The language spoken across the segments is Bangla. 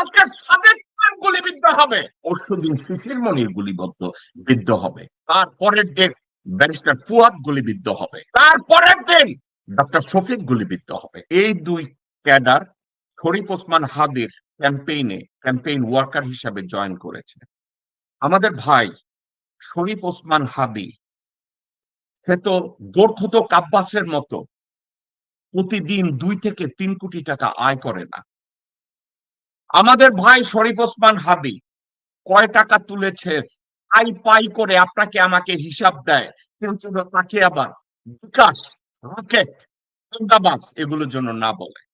আজকে গুলিবিদ্ধ হবে। পরশুদিন সুশীল মনির গুলিবদ্ধ বিদ্ধ হবে। তারপরের দিন ব্যারিস্টার ফুয়াদ গুলিবিদ্ধ হবে। তারপরের দিন ডক্টর শফিক গুলিবিদ্ধ হবে। এই দুই ক্যাডার শরীফ ওসমান হাদির ক্যাম্পেইনে ক্যাম্পেইন ওয়ার্কার হিসাবে জয়েন করেছে আমাদের ভাই শরীফ ওসমান হাদি সে তো গোর্খত কাব্বাসের মতো প্রতিদিন দুই থেকে তিন কোটি টাকা আয় করে না। আমাদের ভাই শরীফ ওসমান হাদি কয় টাকা তুলেছে? আই পাই করে আপনাকে আমাকে হিসাব দেয়। কিন্তু তাকে আবার বিকাশ, রকেট আন্দাবাস এগুলোর জন্য না বলে।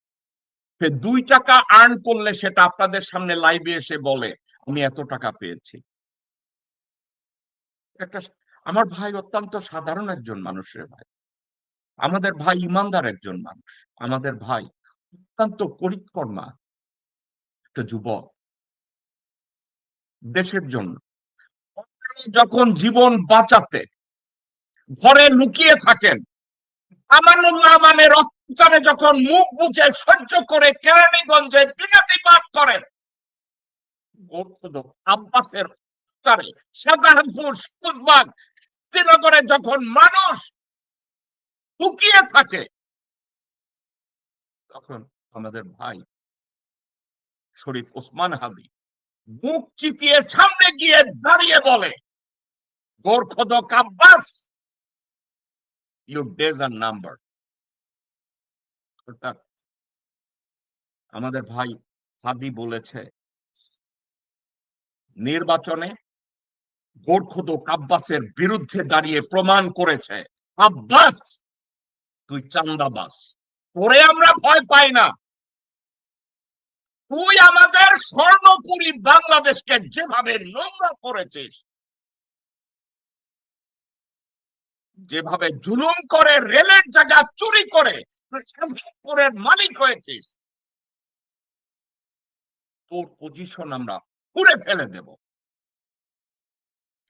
দুই টাকা আর্ন করলে সেটা আপনাদের সামনে লাইভে এসে বলে, আমি এত টাকা পেয়েছি। একটা আমার ভাই অত্যন্ত সাধারণ একজন মানুষের ভাই। আমাদের ভাই ইমানদার একজন মানুষ। আমাদের ভাই অত্যন্ত পরিকর্মা। একটা যুবক। দেশের জন্য। যখন জীবন বাঁচাতে, ঘরে লুকিয়ে থাকেন আমানুল্লাহ অত্যাচারে যখন মুখ বুঝে সহ্য করে কেরানীগঞ্জে দিনাতিপাত করেন আব্বাসের অত্যাচারে শাহজাহানপুর সুজবাগ শ্রীনগরে যখন মানুষ লুকিয়ে থাকে, তখন আমাদের ভাই শরীফ ওসমান হাদি মুখ চিতিয়ে সামনে গিয়ে দাঁড়িয়ে বলে, গোর্খদ Abbas your days are number আমাদের ভাই হাদি বলেছে, নির্বাচনে গোর্খদ আব্বাসের বিরুদ্ধে দাঁড়িয়ে প্রমাণ করেছে আব্বাস তুই চান্দাবাস তোরে আমরা ভয় পাই না। তুই আমাদের স্বর্ণপুরী বাংলাদেশকে যেভাবে নোংরা করেছিস, যেভাবে জুলুম করে রেলের জায়গা চুরি করে শাহজাহানপুরের মালিক হয়েছিস, তোর পজিশন আমরা পুড়ে ফেলে দেব।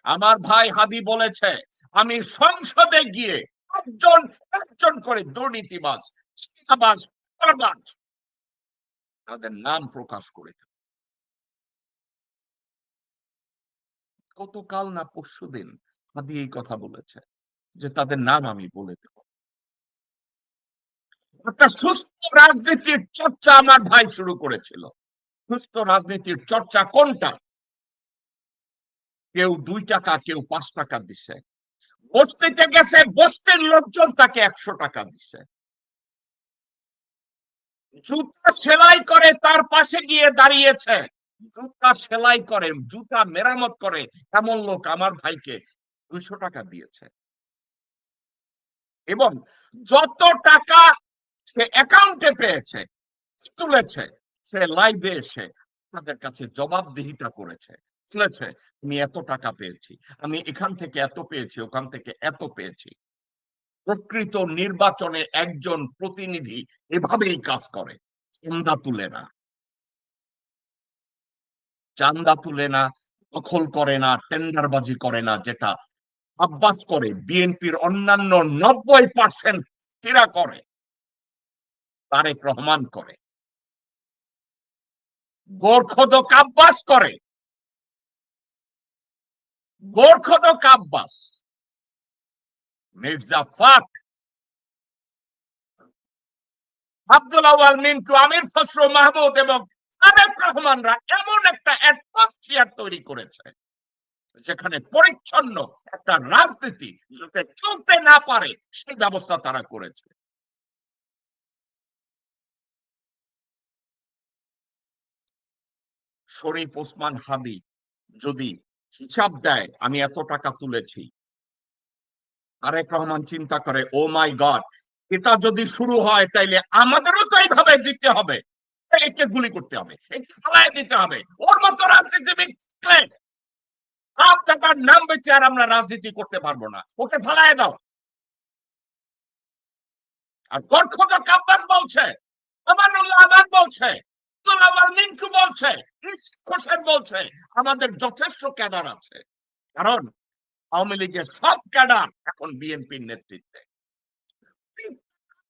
আমার ভাই হাদি বলেছে, আমি সংসদে গিয়ে একজন একজন করে দুর্নীতিবাজ চিন্তাবাজ তাদের নাম প্রকাশ করে দেব। গতকাল না পরশু দিন হাদি এই কথা বলেছে যে তাদের নাম আমি বলে দেব। একটা সুস্থ রাজনীতির চর্চা আমার ভাই শুরু করেছিল। সুস্থ রাজনীতির চর্চা কোনটা? কেউ দুই টাকা, কেউ পাঁচ টাকা দিছে। বস্তিতে গেছে, বস্তির লোকজন তাকে একশো টাকা দিছে। জুতা সেলাই করে তার পাশে গিয়ে দাঁড়িয়েছে। জুতা সেলাই করে, জুতা মেরামত করে এমন লোক আমার ভাইকে দুইশো টাকা দিয়েছে। এবং যত টাকা সে অ্যাকাউন্টে পেয়েছে, তুলেছে, সে লাইভে এসে তাদের কাছে জবাবদিহিতা করেছে। তুলেছে আমি এত টাকা পেয়েছি, আমি এখান থেকে এত পেয়েছি, ওখান থেকে এত পেয়েছি। প্রকৃত নির্বাচনে একজন প্রতিনিধি এভাবেই কাজ করে চান্দা তুলে না। চান্দা তুলে না, দখল করে না, টেন্ডারবাজি করে না, যেটা আব্বাস করে, বিএনপির অন্যান্য নব্বই পার্সেন্ট টিরা করে, তারেক রহমান করে। গোর্খদক আব্বাস করে। গোর্খদক আব্বাস। আব্দুল আওয়াল মিন্টু, আমির ফসরু মাহমুদ এবং রহমানরা এমন একটা অ্যাটমসফিয়ার তৈরি করেছে, যেখানে পরিচ্ছন্ন একটা রাজনীতি যাতে চলতে না পারে, সেই ব্যবস্থা তারা করেছে। শরীফ ওসমান হাদি যদি হিসাব দেয়, আমি এত টাকা তুলেছি। আরেক রহমান চিন্তা করে, ও মাই গড, এটা যদি শুরু হয় তাইলে আমাদেরও তো এইভাবে দিতে হবে। একে গুলি করতে হবে দিতে হবে। ওর মতো রাজনীতিবিদ নাম বেঁচে আর আমরা রাজনীতি করতে পারব না। ওকে দাও। আর কাব্বাস বলছে, আমানুল্লাহ আবাদ বলছে মিন্টু বলছে বলছে, আমাদের যথেষ্ট ক্যাডার আছে। কারণ আওয়ামী লীগের সব ক্যাডার এখন বিএনপির নেতৃত্বে।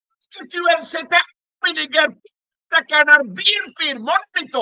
কনস্টিটিউয়েন্সিতে আওয়ামী লীগের ক্যাডার বিএনপির মনোনীত